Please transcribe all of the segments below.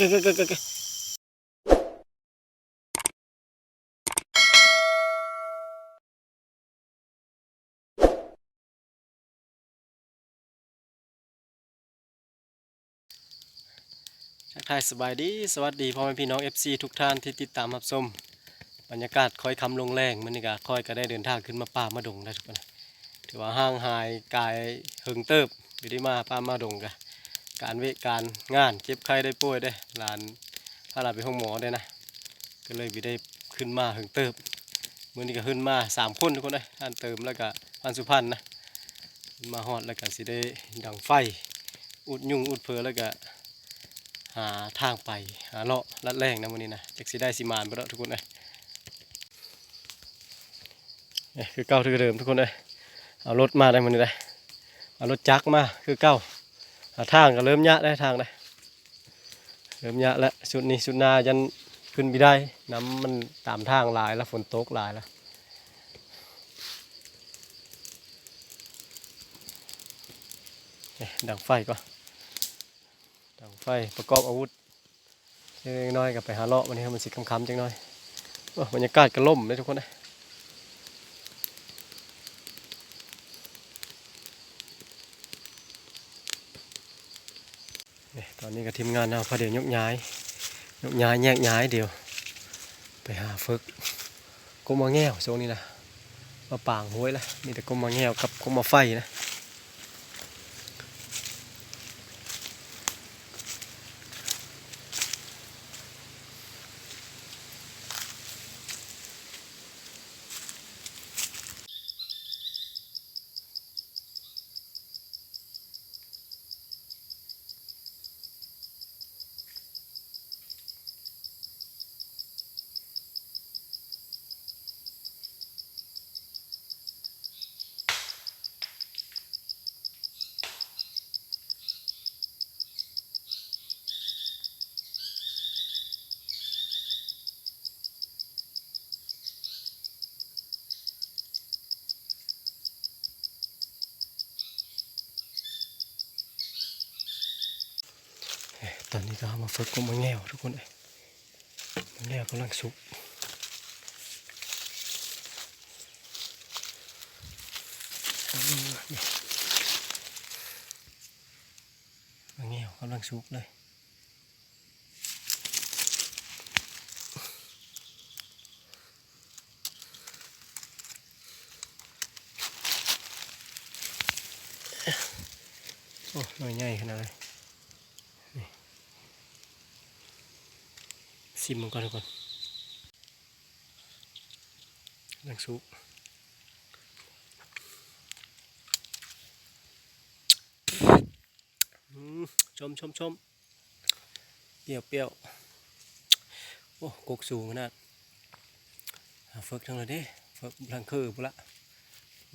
กกกกทักทายสบายดี สวัสดีพ่อแม่พี่น้อง FC ทุกท่านที่ติดตามรับชมบรรยากาศค่อยคำลงแรงมันนี่ก็ค่อยก็ได้เดินทางขึ้นมาป่ามาดงได้ทุกคนถือว่าห่างหายกายเฮิงเติบอยู่ได้มาป่ามาดงกัน การเวะการงานเจ็บไข้ได้ป่วยได้หลานพาหลานไปห้องหมอได้นะก็เลยวิได้ขึ้นมาเฮิงเติบมื่อนี้ก็ขึ้นมาสามคนทุกคนเลยท่านเติมแล้วก็พันสุพรรณนะมาฮอดแล้วก็สิได้ดังไฟ อุดยุงอุดเพอแล้วก็หาทางไปหาเลาะลัดแรงนะวันนี้นะจากสิได้สิมานไปแล้วทุกคนเลยคือเก้าคือเดิมทุกคนเลยเอารถมาได้วันนี้เลยเอารถจักรมาคือเก้า ทางก็เริ่มยะได้ทางเลยเริ่มยะแล้วชุดนี้ชุดหน้ายันขึ้นไปได้น้ำมันตามทางหลายแล้วฝนตกหลายแล้วดังไฟก่อนดังไฟประกอบอาวุธเล็กน้อยกับไปหาเลาะวันนี้มันสิคำๆจังน้อยบรรยากาศก็ล่มเลยทุกคนนะ ตอนนี้ก็ทีมงานเอาพอเดี๋ยวยกย้ายยกย้ายแยกย้ายเดียว ไปหาฝึกก้มมาแง่วโซนนี้นะมาป่างห้วยละมีแต่ก้มมาแง่วกับก้มมาไฟนะ ตอนนี้ก็เอามาฝึกกุมะแง่วทุกคนเลยมะแง่วกำลังสุกอืมนี่มะแง่วกำลังสุกเลยโอ้หน่อยให ชิมมันก่อนทุกคนนังซุปชมชมชมเปรี้ยวเปรี้ยวโอ้กกสูงขนาดหาเฟิกทั้งเลยเดิเฟิกทางคือปุ๊ละ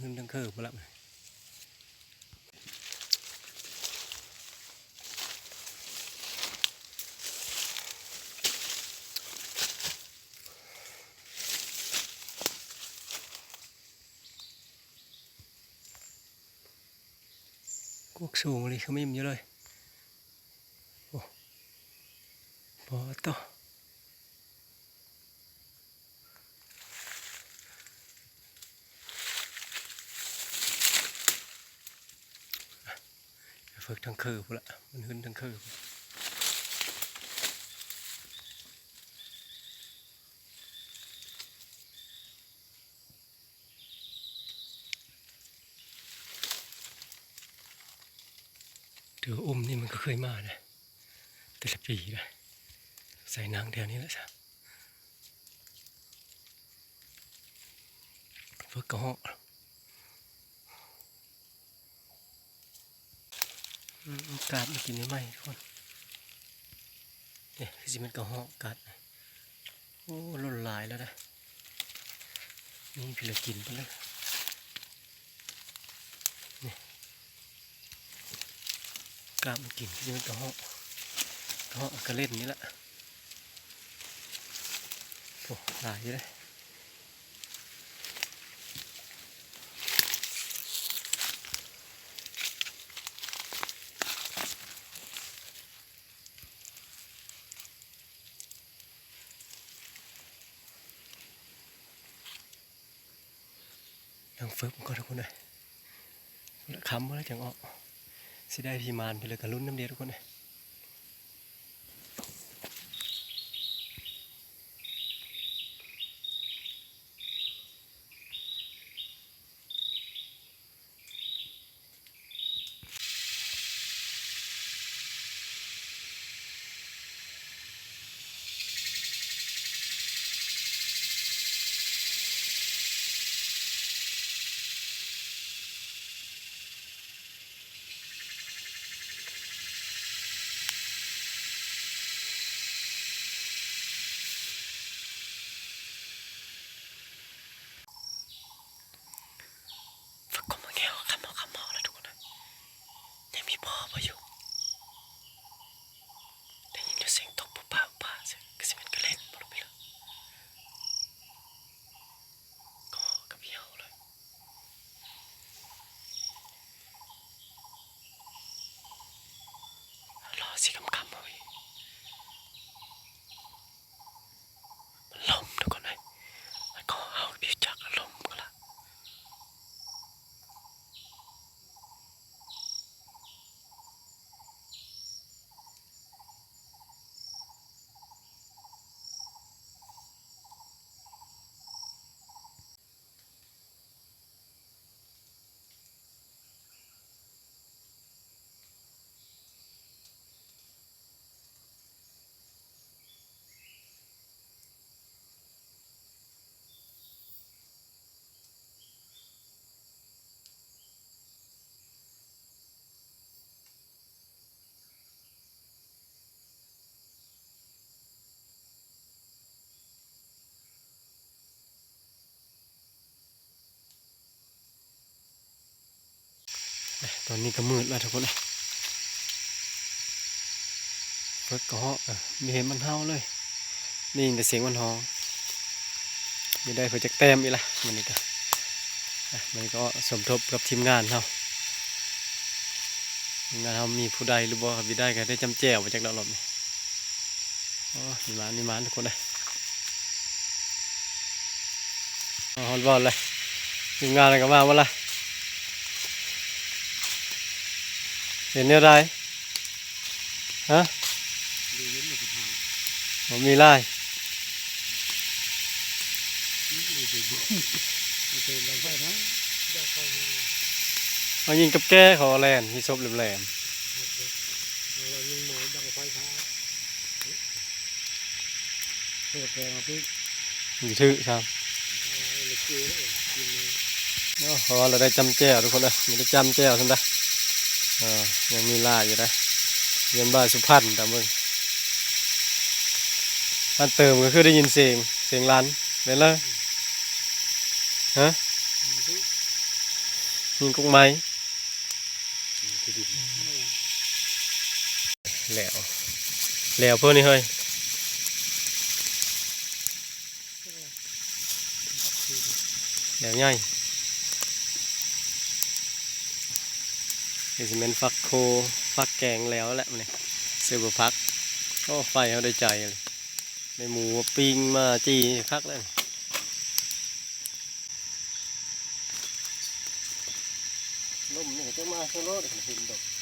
ขึ้นทางคือปุ๊ละ กกสูงเลยเขาไม่มีเลยโอ้บอต่อเฟิกทั้งคือปุ๊ละมันขึ้นทั้งคือ เดืออุ้มนี่มันก็เคยมานะแต่ละปีนะใส่นางแถวนี้แหละจ้ะเฟิกกระหอกอืมกาดมากินได้ไหมทุกคนเนี่ยสิมันกระหอกกาดโอ้ล่นหลายแล้วนะนี่พี่เลยกินไปเลย กล้ามกินที่มันกระหอกกระหอกกระเล่นนี่แหละโอ้หลายอยู่เลยยังเฟิบก็ทุกคนเลยคำว่าแล้วจังออ สิได้พีมานไปเลยกับรุ่นน้ำเดียวทุกคนเลย ฝึกก็มาแง่วคำเอาคำเอาแล้วทุกคนนะยังมีพ่อพออยู่ได้ยินแต่เสียงตกปุ๊บป้าปุ๊บป้าเสียงก็สิเป็นกระเล่นหมดไปเลยก็กับเหี่ยวเลยรอสิคำคำเอาอีกมันลมทุกคนเลยมันก็เอาพิวจักรลมก็ละ ตอนนี้ก็มืดแล้วทุกคนเลยเพิกก็เหาะเออไม่เห็นมันเฮาเลยได้ยินแต่เสียงมันฮ้องไม่ได้เพื่อจะแต้มอีกละมันนี่ก็มันก็สมทบกับทีมงานเราทีมงานเรามีผู้ใดหรือบ่ครับมีได้ก็ได้จำแจวมาจากดอกลมนี่อ๋อมีมานมีหมานทุกคนเลยอ๋อฮอดบอลเลยทีมงานอะไรก็มาว่าละ เห็นอะไรฮะดูเห็นหมดทุกทางผมมีลายนี่สิบุ้มมันเป็นลำไส้นะอยากเข้าห้องละเอายิงกับแก้เขาแลนที่ซบแหลมเรายิงหมูดังไฟฟ้าเพื่อแกงมาพี่ๆอยู่ทื่อครับอะไรเลยเกลือแล้วกินเลยเนาะเพราะว่าเราได้จำแจ้วทุกคนเลยมีได้จำแจ้วทั้งได้เออยังมีลาอยู่ได้เรียนบ้านสุพรรณต่มึงอันเติมก็คือได้ยินเสียงเสียงรันเป็นเลยฮะยิงกุ้งไม้แล้วแล้วเพื่อนนี่เฮ้ยแหล้วใหญ่เดี๋ย วสิเป็นฟักโคฟักแกงแล้วแหละมันนี่เสือพักก็ไฟเขาได้ใจเลยในหมูปิ้งมาจีคักเลยลมนี่จะมาโซโล่เห็นดอก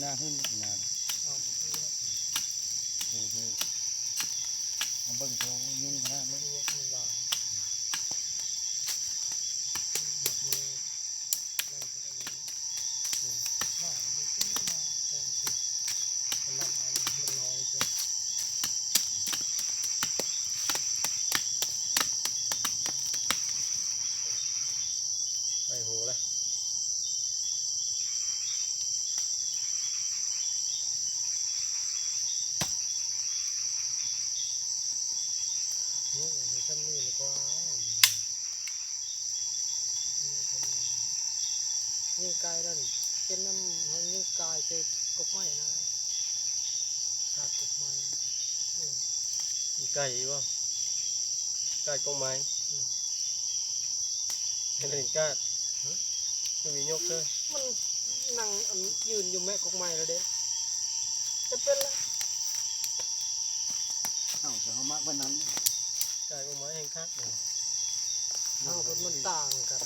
หน้าขึ้นกินหน้าเลยเอาไปคุยแล้วโอ้โหเอาเบิ่งโชว์ยุ่งขนาดไม่นั้น เยอะไม่หลายหมดมือนั่งก็ได้เลยมือหน้าก็ดูขึ้นหน้าแทนสิมันนำอันมันน้อยเกิน ไปโหเลยโอ้นนี่ดีกว่านี่ฉันนี่ยิ่งกายนั่นเป็นน้ำมันยิ่งกายเจกกไม้นะกาดกกไม้นี่มีไก่วะไก่กกไม้เห็นกาดคือมียกเลยมันนั่งยืนอยู่แม่กกไม้แล้วเด้จะเป็นละเอ้าจะเขามักวันนั้น กายกกไม้แห่งคักเลยเอาเป็นมันต่างกัน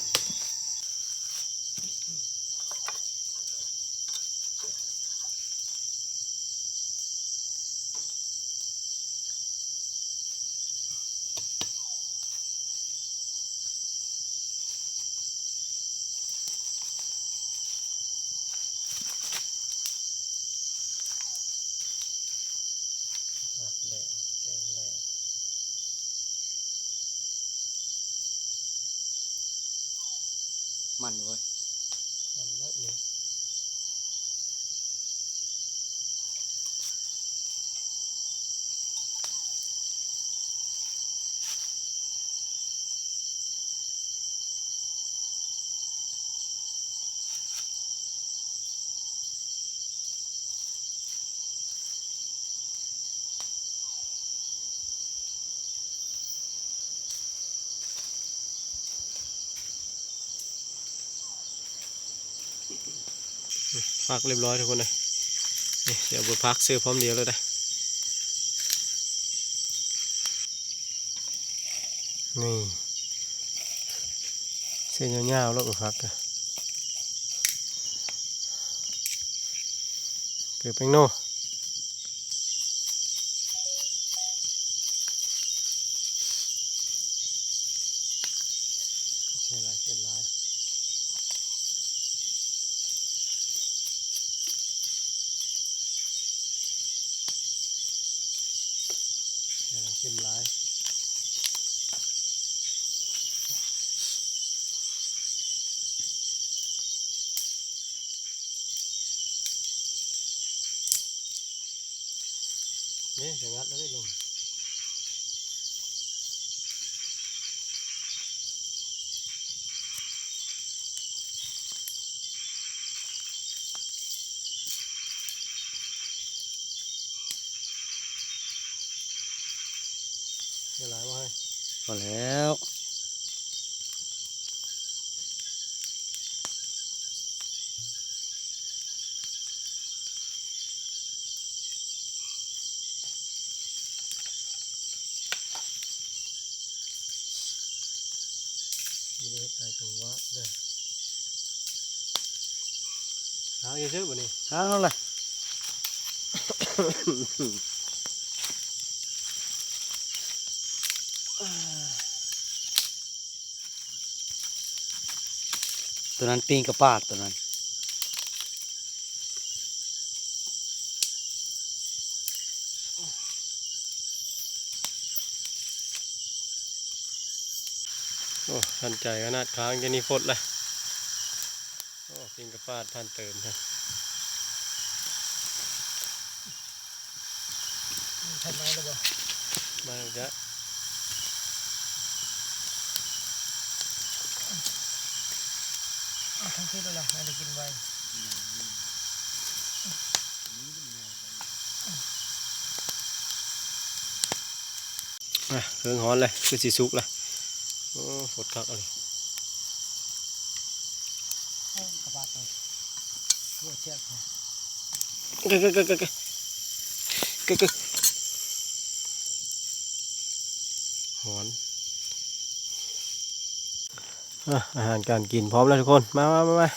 หักแล้วแกงแล้ว มันเว้ยมันน้อยหนึ่ง พักเรียบร้อยทุกคนเลยนี่เดี๋ยวบดพักซื้อพร้อมเดียวเลยนะนี่เส้นยาวๆแล้วบดพักอะเกิดเป็นโน่เช่นไรเช่นไร นี่เราเข้มร้ายนี่จะงัดแล้วได้ลมเดี๋ยว หลายมาให้พอแล้วมีเด็กชายถึงว่าเด้อหาเยอะๆบ่นี่ทางแล้วล่ะ ตัวนั้นปีงกระปาดตัวนั้นโอ้ทันใจขนาดค้างจะนี่ฟดเลยโอ้กินกระปาดพันเติมนะทำไมล่ะบ่มาแล้วจ้ะ เอา ทั้งคืนเลยล่ะไม่ได้กินไว้อะเครื่องฮ้อนเลยคือสีสุกเลยโอ้ฟดคักเอะไรเอากระบาดไปตัวเจ็บนะกึกกึกกึกกึกกึกกึกกึกฮ้อน อะอาหารการกินพร้อมแล้วทุกคน มามามามา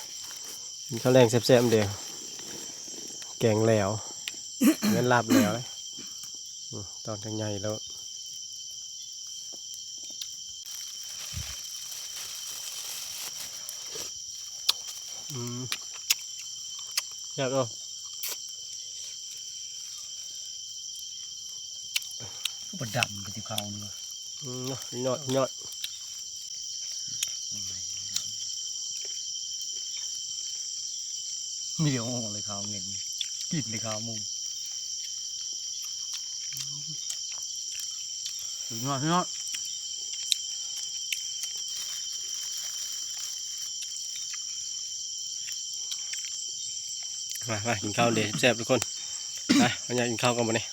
กินข้าวแรงแซ่บๆเดียว แกงแหลวเงินลาบแหลวเลยอืมตอนทั้งใหญ่แล้วอืมอยากเอาก็บดำไปที่เขานี่วะอืมยอดยอด มีเดียวโอ้เลยเขาวเงินกินเลยเขาวมุงสุดยอดสุดยอดมามากินข้าวเลยแซ่บทุกคน ไปวันนี้กินข้าวกันมาเนี่ย